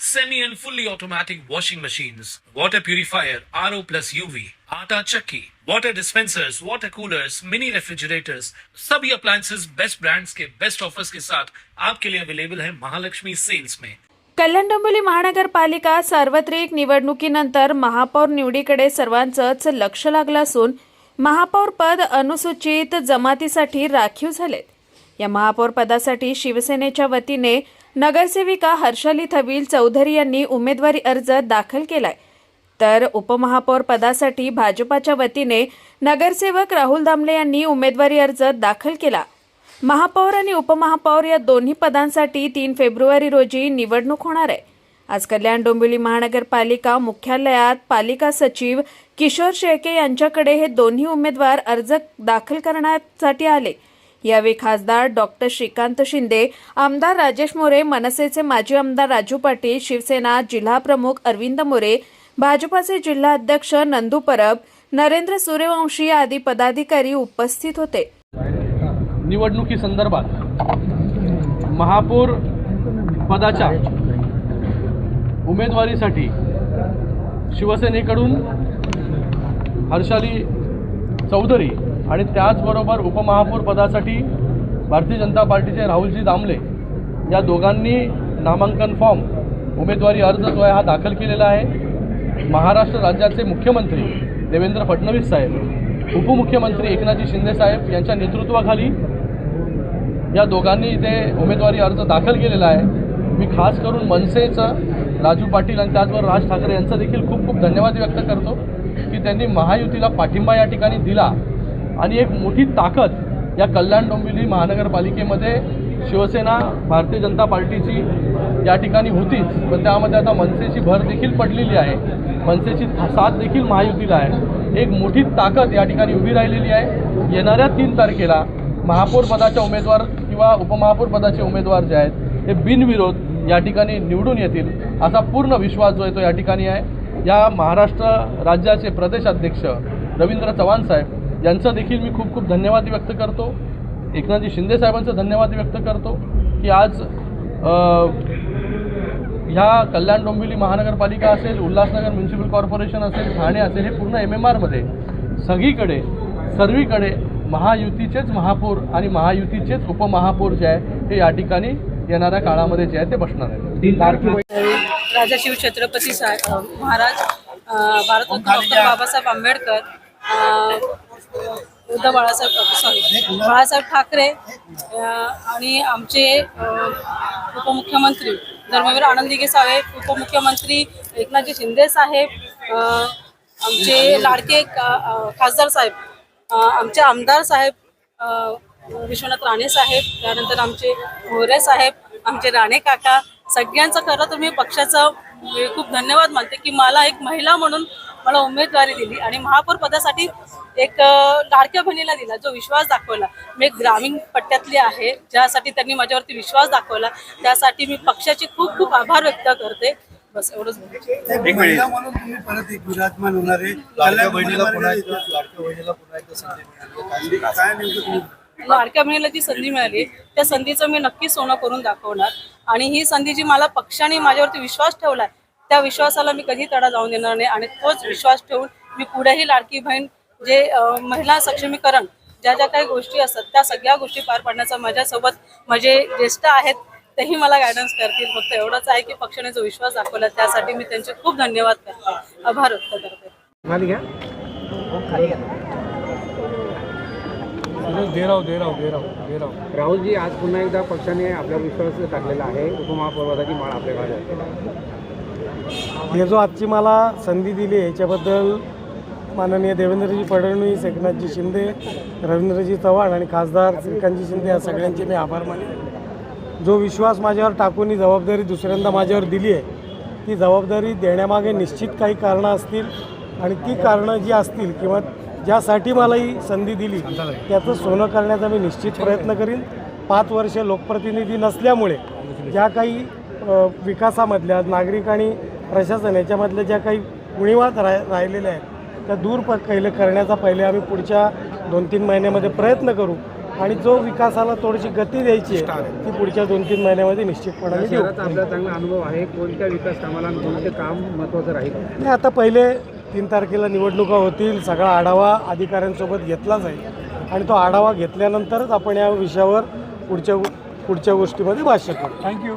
semi and fully automatic washing machines, water purifier, RO plus UV, आटा चक्की, water dispensers, water coolers, mini refrigerators, सभी appliances best brands के best offers के साथ आपके लिए अवेलेबल है महालक्ष्मी सेल्स में कल्याण डोंबिवली महानगरपालिका सार्वत्रिक निवडणुकीनंतर महापौर निवडीकडे सर्वांचंच लक्ष लागलं असून महापौर पद अनुसूचित जमातीसाठी राखीव झालेत. या महापौर पदासाठी शिवसेनेच्या वतीने नगरसेविका हर्षाली थवील चौधरी यांनी उमेदवारी अर्ज दाखल केलाय. तर उपमहापौर पदासाठी भाजपाच्या वतीने नगरसेवक राहुल दामले यांनी उमेदवारी अर्ज दाखल केला. महापौर आणि उपमहापौर या दोन्ही पदांसाठी तीन फेब्रुवारी रोजी निवडणूक होणार आहे. आज कल्याण डोंबिवली महानगरपालिका मुख्यालयात पालिका सचिव किशोर शेळके यांच्याकडे हे दोन्ही उमेदवार अर्ज दाखल करण्यासाठी आले. यावेळी खासदार डॉक्टर श्रीकांत शिंदे आमदार राजेश मोरे मनसेचे माजी आमदार राजू पाटील शिवसेना जिल्हा प्रमुख अरविंद मोरे भाजपाचे जिल्हा अध्यक्ष नंदू परब नरेंद्र सूर्यवंशी आदी पदाधिकारी उपस्थित होते. निवडणुकी संदर्भात महापौर पदाच्या उमेदवारीसाठी शिवसेनेकडून हर्षाली चौधरी आणि त्याचबरोबर उपमहापौर पदासाठी भारतीय जनता पार्टीचे राहुलजी दामले या दोघांनी नामांकन फॉर्म उमेदवारी अर्ज जो आहे हा दाखल केलेला आहे. महाराष्ट्र राज्याचे मुख्यमंत्री देवेंद्र फडणवीस साहेब उपमुख्यमंत्री एकनाथजी शिंदे साहेब यांच्या नेतृत्वाखाली या दोघांनी इथे उमेदवारी अर्ज दाखल केलेला आहे. मी खास करून मनसेचं राजू पाटील आणि त्याचबरोबर राज ठाकरे यांचा देखील खूप खूप धन्यवाद व्यक्त करतो की त्यांनी महायुतीला पाठिंबा या ठिकाणी दिला. आणि एक मोठी ताकद या कल्याण डोंबिवली महानगरपालिकेमध्ये शिवसेना भारतीय जनता पार्टीची या ठिकाणी होतीच. पण त्यामध्ये आता मनसेची भर देखील पडलेली आहे. मनसेची साथ देखील महायुतीला आहे. एक मोठी ताकद या ठिकाणी उभी राहिलेली आहे. येणाऱ्या तीन तारखेला महापौरपदाच्या उमेदवार किंवा उपमहापौरपदाचे उमेदवार जे आहेत हे बिनविरोध या ठिकाणी निवडून येतील असा पूर्ण विश्वास जो आहे तो या ठिकाणी आहे. या महाराष्ट्र राज्याचे प्रदेशाध्यक्ष रवींद्र चव्हाण साहेब यांचं देखील मी खूप खूप धन्यवाद व्यक्त करतो. एकनाथजी शिंदे साहेबांचं धन्यवाद व्यक्त करतो की आज ह्या कल्याण डोंबिवली महानगरपालिका असेल उल्हासनगर म्युन्सिपल कॉर्पोरेशन असेल ठाणे असेल हे पूर्ण एम एम आरमध्ये सगळीकडे सर्वीकडे महायुतीचेच महापौर आणि महायुतीचेच उपमहापौर जे आहे हे या ठिकाणी येणाऱ्या काळामध्ये जे आहे ते बसणार आहे राजा शिव छत्रपती सा अ, महाराज भारतरत्न डॉक्टर बाबासाहेब आंबेडकर उद्धव बाळासाहेब सॉरी बाळासाहेब ठाकरे आणि आमचे उपमुख्यमंत्री धर्मवीर आनंदीगे साहेब उपमुख्यमंत्री एकनाथजी शिंदे साहेब आमचे लाडके का- खासदार साहेब आमचे आमदार साहेब विश्वनाथ राणे साहेब त्यानंतर आमचे मोरे साहेब आमचे राणे काका सगळ्यांचं खरं तर मी पक्षाचं खूप धन्यवाद मानते की मला एक महिला म्हणून मला उमेदवारी दिली आणि महापौर पदासाठी एक लाडक्या बहिणीला दिला जो विश्वास दाखवला. मी एक ग्रामीण पट्ट्यातली आहे ज्यासाठी त्यांनी माझ्यावरती विश्वास दाखवला. त्यासाठी मी पक्षाचे खूप खूप आभार व्यक्त करते. बस एवढंच म्हणून तुम्ही परत एक विराजमान होणार आहे. लाडक्या बहिणीला पुन्हा कल्याण एकदा लाडक्या बहिणीला पुन्हा एकदा संधी मिळाली. काय काय नेमकं तुम्ही? लाडक्या बहिणीला जी संधी मिळाली त्या संधीचं मी नक्की सोनं करून दाखवणार. आणि ही संधी जी मला पक्षाने माझ्यावरती विश्वास ठेवलाय त्या विश्वासाला मी कधी तडा जाऊन देणार नाही आणि तोच विश्वास ठेवून मी पुढेही लाडकी बहीण जे महिला सक्षमीकरण ज्या ज्या काही गोष्टी असतात त्या सगळ्या गोष्टी पार पाडण्याचा माझ्यासोबत माझे ज्येष्ठ आहेत तेही मला गायडन्स करतील. फक्त एवढंच आहे की पक्षाने जो विश्वास दाखवला त्यासाठी मी त्यांचे खूप धन्यवाद करते. आभार व्यक्त करते. राव राहुलजी आज पुन्हा एकदा पक्षाने आपला विश्वास टाकलेला आहे. उपमहापौरपदाची माळ आपल्या गावात हे जो आजची मला संधी दिली आहे. याच्याबद्दल माननीय देवेंद्रजी फडणवीस एकनाथजी शिंदे रवींद्रजी चव्हाण आणि खासदार श्रीकांतजी शिंदे या सगळ्यांचे मी आभार माने जो विश्वास माझ्यावर टाकून ही जबाबदारी दुसऱ्यांदा माझ्यावर दिली आहे ती जबाबदारी देण्यामागे निश्चित काही कारणं असतील आणि ती कारणं जी असतील किंवा ज्यासाठी मला ही संधी दिली त्याचं सोनं करण्याचा मी निश्चित प्रयत्न करीन. पाच वर्ष लोकप्रतिनिधी नसल्यामुळे ज्या काही विकासामधल्या नागरिक आणि प्रशासन याच्यामधल्या ज्या काही उणीवात राह राहिलेल्या आहेत त्या दूर प पहिले करण्याचा पहिले आम्ही पुढच्या दोन तीन महिन्यामध्ये प्रयत्न करू. आणि जो विकासाला थोडीशी गती द्यायची आहे ती पुढच्या दोन तीन महिन्यामध्ये निश्चितपणाने शहराचा आपला चांगला अनुभव आहे. कोणत्या विकास कामाला कोणते काम महत्त्वाचं राहील? नाही आता पहिले तीन तारखेला निवडणुका होतील सगळा आढावा अधिकाऱ्यांसोबत घेतला जाईल आणि तो आढावा घेतल्यानंतरच आपण या विषयावर पुढच्या पुढच्या गोष्टीमध्ये भाष्य करू. Thank you